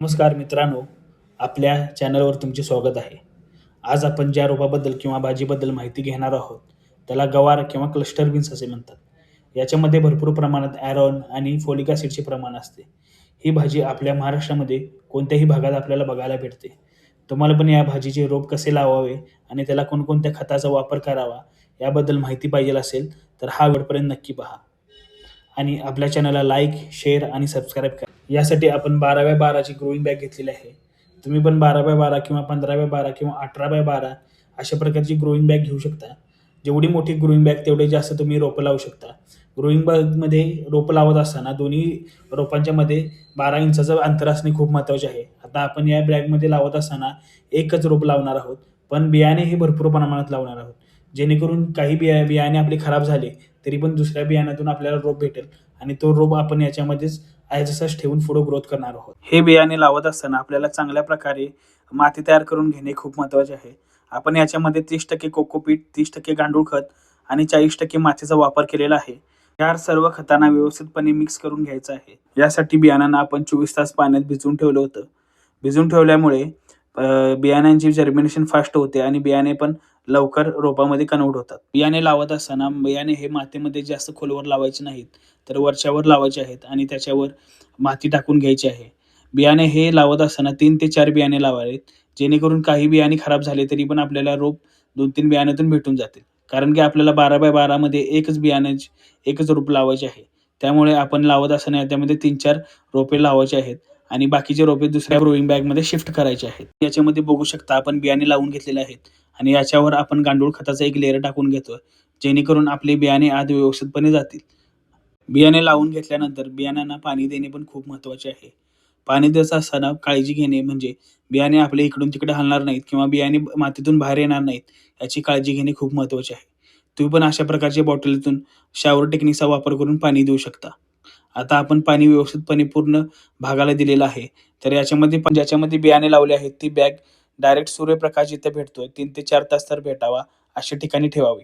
नमस्कार मित्रांनो आपल्या चॅनलवर तुमचे स्वागत आहे. आज आपण ज्या रोपाबद्दल किंवा भाजीबद्दल माहिती घेणार आहोत त्याला गवार किंवा क्लस्टर बीन्स असे म्हणतात. याच्यामध्ये भरपूर प्रमाणात ॲरॉन आणि फोलिक ॲसिडचे प्रमाण असते. ही भाजी आपल्या महाराष्ट्रामध्ये कोणत्याही भागात आपल्याला बघायला भेटते. तुम्हाला पण या भाजीचे रोप कसे लावावे आणि त्याला कोणकोणत्या खताचा वापर करावा याबद्दल माहिती पाहिजे असेल तर हा वेळपर्यंत नक्की पहा. आणि आपल्या चॅनलला लाईक शेअर आणि सबस्क्राईब करा. यासाठी आपण बारा बाय बाराची ग्रोईंग बॅग घेतलेली आहे. तुम्ही पण बारा बाय बारा किंवा पंधरा बाय बारा किंवा अठरा बाय बारा अशा प्रकारची ग्रोईंग बॅग घेऊ शकता. जेवढी मोठी ग्रोईंग बॅग तेवढे जास्त तुम्ही रोपं लावू शकता. ग्रोईंग बॅगमध्ये रोपं लावत असताना दोन्ही रोपांच्या मध्ये बारा इंचाचं अंतर असणे खूप महत्त्वाचे आहे. आता आपण या बॅगमध्ये लावत असताना एकच रोप लावणार आहोत. पण बियाणे हे भरपूर प्रमाणात लावणार आहोत. जेणेकरून काही बिया बियाणे आपले खराब झाले तरी पण दुसऱ्या बियाण्यातून आपल्याला रोप भेटेल. आणि तो रोप आपण याच्यामध्येच ॲज ठेवून पुढे ग्रोथ करणार आहोत. हे बियाणे लावत असताना आपल्याला चांगल्या प्रकारे माती तयार करून घेणे खूप महत्त्वाचे आहे. आपण याच्यामध्ये तीस टक्के कोकोपीट तीस टक्के गांडूळ खत आणि चाळीस टक्के मातीचा वापर केलेला आहे. या सर्व खतांना व्यवस्थितपणे मिक्स करून घ्यायचं आहे. यासाठी बियाणांना आपण चोवीस तास पाण्यात भिजवून ठेवलं होतं. भिजवून ठेवल्यामुळे बियाण्यांची जर्मिनेशन फास्ट होते आणि बियाणे पण लवकर रोपामध्ये कन्वर्ट होतात. बियाणे लावत असताना बियाणे हे मातीमध्ये जास्त खोलवर लावायचे नाहीत तर वरच्यावर लावायचे आहेत आणि त्याच्यावर माती टाकून घ्यायची आहे. बियाणे हे लावत असताना तीन ते चार बियाणे लावावेत जेणेकरून काही बियाणे खराब झाले तरी पण आपल्याला रोप दोन तीन बियाण्यातून भेटून जातील. कारण की आपल्याला बारा बाय बारामध्ये एकच बियाणे एकच रोप लावायचे आहे. त्यामुळे आपण लावत असताना त्यामध्ये तीन चार रोपे लावायचे आहेत आणि बाकीचे रोपे दुसऱ्या ग्रोईंग बॅगमध्ये शिफ्ट करायचे आहेत. याच्यामध्ये बघू शकता आपण बियाणे लावून घेतलेले आहेत. आणि याच्यावर आपण गांडूळ खताचा एक लेअर टाकून घेतो जेणेकरून आपले बियाणे आत व्यवस्थितपणे जातील. बियाणे लावून घेतल्यानंतर बियाण्यांना पाणी देणे पण खूप महत्त्वाचे आहे. पाणी देत असताना काळजी घेणे म्हणजे बियाणे आपले इकडून तिकडे हलणार नाहीत किंवा बियाणे मातीतून बाहेर येणार नाहीत याची काळजी घेणे खूप महत्त्वाचे आहे. तुम्ही पण अशा प्रकारच्या बॉटलीतून शॉवर टेक्निकचा वापर करून पाणी देऊ शकता. आता आपण पाणी व्यवस्थितपणे पूर्ण भागाला दिलेलं आहे. तर याच्यामध्ये पण ज्याच्यामध्ये बियाणे लावले आहेत ती बॅग डायरेक्ट सूर्यप्रकाश जिथे भेटतोय तीन ते चार तास तर भेटावा अशा ठिकाणी ठेवावी.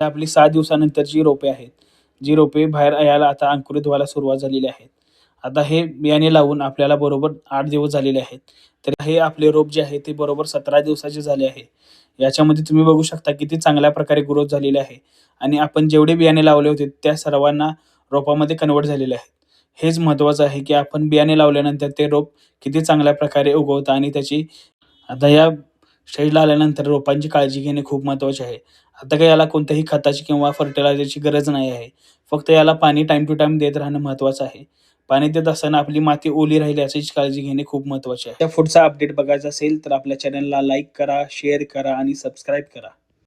तर आपली सहा दिवसानंतर जी रोपे आहेत जी रोपे बाहेर यायला आता अंकुरित व्हायला सुरुवात झालेली आहेत. आता हे बियाणे लावून आपल्याला बरोबर आठ दिवस झालेले आहेत. तर हे आपले रोप जे आहे ते बरोबर सतरा दिवसाचे झाले आहे. याच्यामध्ये तुम्ही बघू शकता किती चांगल्या प्रकारे ग्रोथ झालेली आहे. आणि आपण जेवढे बियाणे लावले होते त्या सर्वांना रोपामध्ये कन्वर्ट झालेले आहेत. हेच महत्त्वाचं आहे की आपण बियाणे लावल्यानंतर ते रोप किती चांगल्या प्रकारे उगवतं आणि त्याची आता या स्टेजला आल्यानंतर रोपांची काळजी घेणे खूप महत्त्वाचे आहे. आता काही याला कोणत्याही खताची किंवा फर्टिलायझरची गरज नाही आहे. फक्त याला पाणी टाईम टू टाईम देत राहणं महत्त्वाचं आहे. पाणी देत असताना आपली माती ओली राहील याचीच काळजी घेणे खूप महत्त्वाचे आहे. त्या पुढचा अपडेट बघायचा असेल तर आपल्या चॅनलला लाईक करा शेअर करा आणि सबस्क्राईब करा.